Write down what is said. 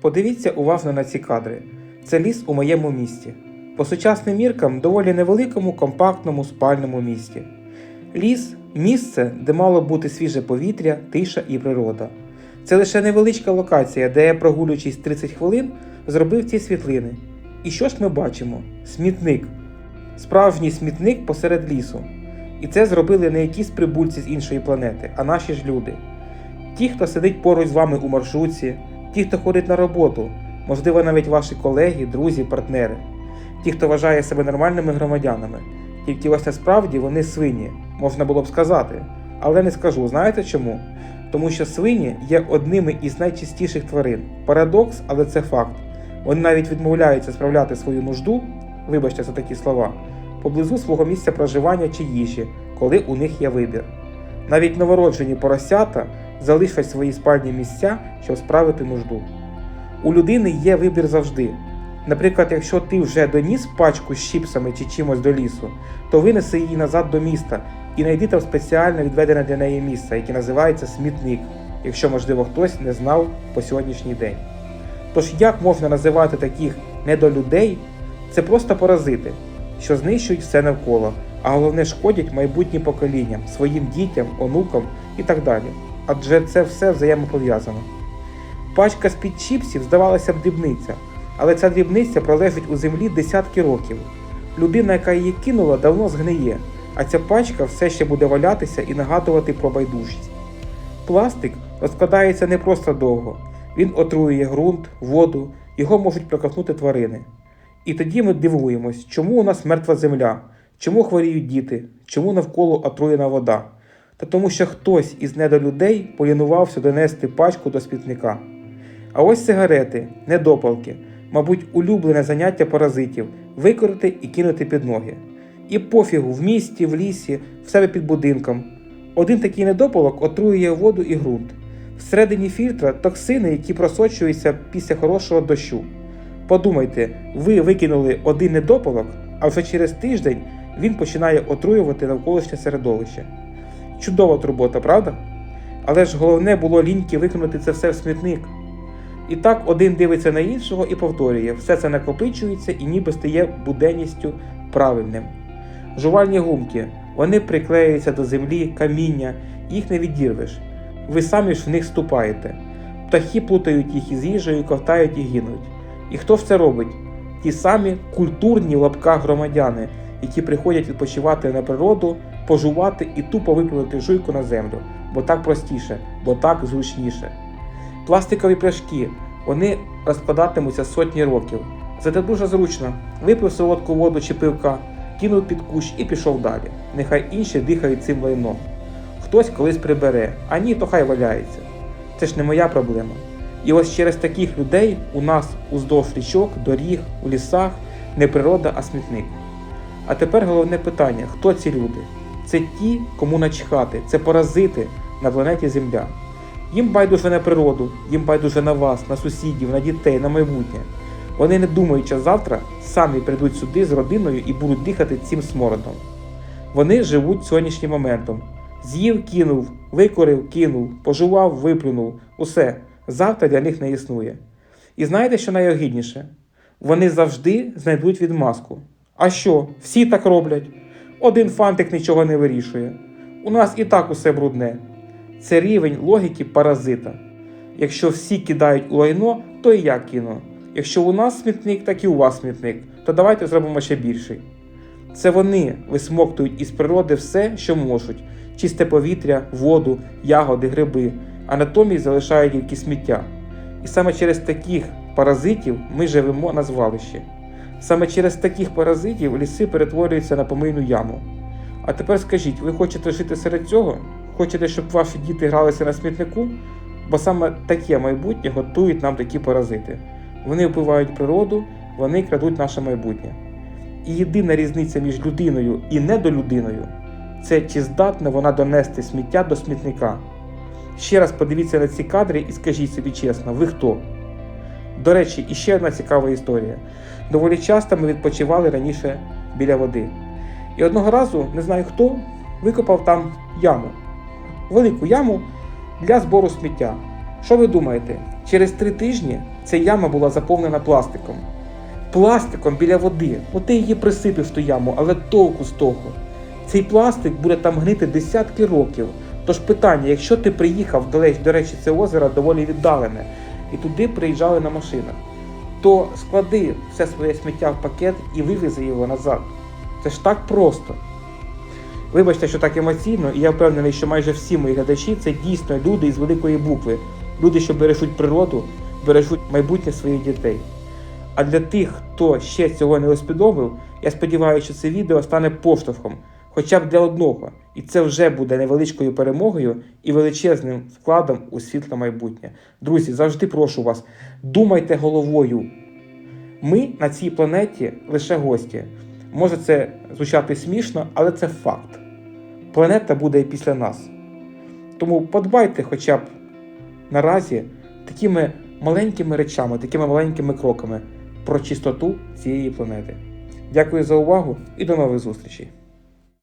Подивіться уважно на ці кадри. Це ліс у моєму місті. По сучасним міркам доволі невеликому, компактному спальному місті. Ліс місце, де мало бути свіже повітря, тиша і природа. Це лише невеличка локація, де я, прогулюючись 30 хвилин, зробив ці світлини. І що ж ми бачимо? Смітник. Справжній смітник посеред лісу. І це зробили не якісь прибульці з іншої планети, а наші ж люди. Ті, хто сидить поруч з вами у маршрутці, ті, хто ходить на роботу, можливо, навіть ваші колеги, друзі, партнери, ті, хто вважає себе нормальними громадянами. Тільки ось насправді вони свині, можна було б сказати. Але не скажу, знаєте чому? Тому що свині є одними із найчистіших тварин. Парадокс, але це факт. Вони навіть відмовляються справляти свою нужду, вибачте за такі слова, поблизу свого місця проживання чи їжі, коли у них є вибір. Навіть новороджені поросята залишать свої спальні місця, щоб справити нужду. У людини є вибір завжди. Наприклад, якщо ти вже доніс пачку з чіпсами чи чимось до лісу, то винеси її назад до міста і знайди там спеціально відведене для неї місце, яке називається смітник, якщо, можливо, хтось не знав по сьогоднішній день. Тож як можна називати таких недолюдей? Це просто паразити, що знищують все навколо, а головне шкодять майбутнім поколінням, своїм дітям, онукам і так далі. Адже це все взаємопов'язано. Пачка з-під чіпсів здавалася б дрібниця, але ця дрібниця пролежить у землі десятки років. Людина, яка її кинула, давно згниє, а ця пачка все ще буде валятися і нагадувати про байдужість. Пластик розкладається не просто довго, він отруює ґрунт, воду, його можуть проковтнути тварини. І тоді ми дивуємось, чому у нас мертва земля, чому хворіють діти, чому навколо отруєна вода. Та тому, що хтось із недолюдей полінувався донести пачку до смітника. А ось сигарети, недопалки, мабуть, улюблене заняття паразитів викорити і кинути під ноги. І пофігу в місті, в лісі, в себе під будинком. Один такий недопалок отруює воду і ґрунт. Всередині фільтра токсини, які просочуються після хорошого дощу. Подумайте, ви викинули один недопалок, а вже через тиждень він починає отруювати навколишнє середовище. Чудова турбота, правда? Але ж головне було ліньки викинути це все в смітник. І так один дивиться на іншого і повторює, все це накопичується і ніби стає буденністю правильним. Жувальні гумки, вони приклеюються до землі, каміння, їх не відірвеш. Ви самі ж в них ступаєте. Птахи плутають їх із їжею, ковтають і гинуть. І хто ж це робить? Ті самі культурні в лапках громадяни, які приходять відпочивати на природу, пожувати і тупо виплюнути жуйку на землю, бо так простіше, бо так зручніше. Пластикові пляшки, вони розкладатимуться сотні років. Зате дуже зручно. Випив солодку воду чи пивка, кинув під кущ і пішов далі. Нехай інші дихають цим лайном. Хтось колись прибере, а ні, то хай валяється. Це ж не моя проблема. І ось через таких людей у нас уздовж річок, доріг, у лісах не природа, а смітник. А тепер головне питання: хто ці люди? Це ті, кому начхати, це паразити на планеті Земля. Їм байдуже на природу, їм байдуже на вас, на сусідів, на дітей, на майбутнє. Вони не думають, що завтра самі прийдуть сюди з родиною і будуть дихати цим смородом. Вони живуть сьогоднішнім моментом. З'їв, кинув, викорив, кинув, пожував, виплюнув. Усе. Завтра для них не існує. І знаєте, що найогідніше? Вони завжди знайдуть відмазку. А що? Всі так роблять. Один фантик нічого не вирішує. У нас і так усе брудне. Це рівень логіки паразита. Якщо всі кидають у лайно, то і я кину. Якщо у нас смітник, так і у вас смітник, то давайте зробимо ще більший. Це вони висмоктують із природи все, що можуть: чисте повітря, воду, ягоди, гриби, а натомість залишають тільки сміття. І саме через таких паразитів ми живемо на звалищі. Саме через таких паразитів ліси перетворюються на помийну яму. А тепер скажіть, ви хочете жити серед цього? Хочете, щоб ваші діти гралися на смітнику? Бо саме таке майбутнє готують нам такі паразити. Вони вбивають природу, вони крадуть наше майбутнє. І єдина різниця між людиною і недолюдиною це чи здатна вона донести сміття до смітника. Ще раз подивіться на ці кадри і скажіть собі чесно, ви хто? До речі, іще одна цікава історія. Доволі часто ми відпочивали раніше біля води. І одного разу, не знаю хто, викопав там яму. Велику яму для збору сміття. Що ви думаєте? Через три тижні ця яма була заповнена пластиком. Пластиком біля води. От ти її присипив в ту яму, але толку з того. Цей пластик буде там гнити десятки років. Тож питання, якщо ти приїхав до речі, це озеро доволі віддалене, і туди приїжджали на машинах, то склади все своє сміття в пакет і вивези його назад. Це ж так просто. Вибачте, що так емоційно, і я впевнений, що майже всі мої глядачі це дійсно люди із великої букви. Люди, що бережуть природу, бережуть майбутнє своїх дітей. А для тих, хто ще цього не усвідомив, я сподіваюся, що це відео стане поштовхом, хоча б для одного, і це вже буде невеличкою перемогою і величезним вкладом у світле майбутнє. Друзі, завжди прошу вас, думайте головою. Ми на цій планеті лише гості. Може це звучати смішно, але це факт. Планета буде і після нас. Тому подбайте хоча б наразі такими маленькими речами, такими маленькими кроками про чистоту цієї планети. Дякую за увагу і до нових зустрічей!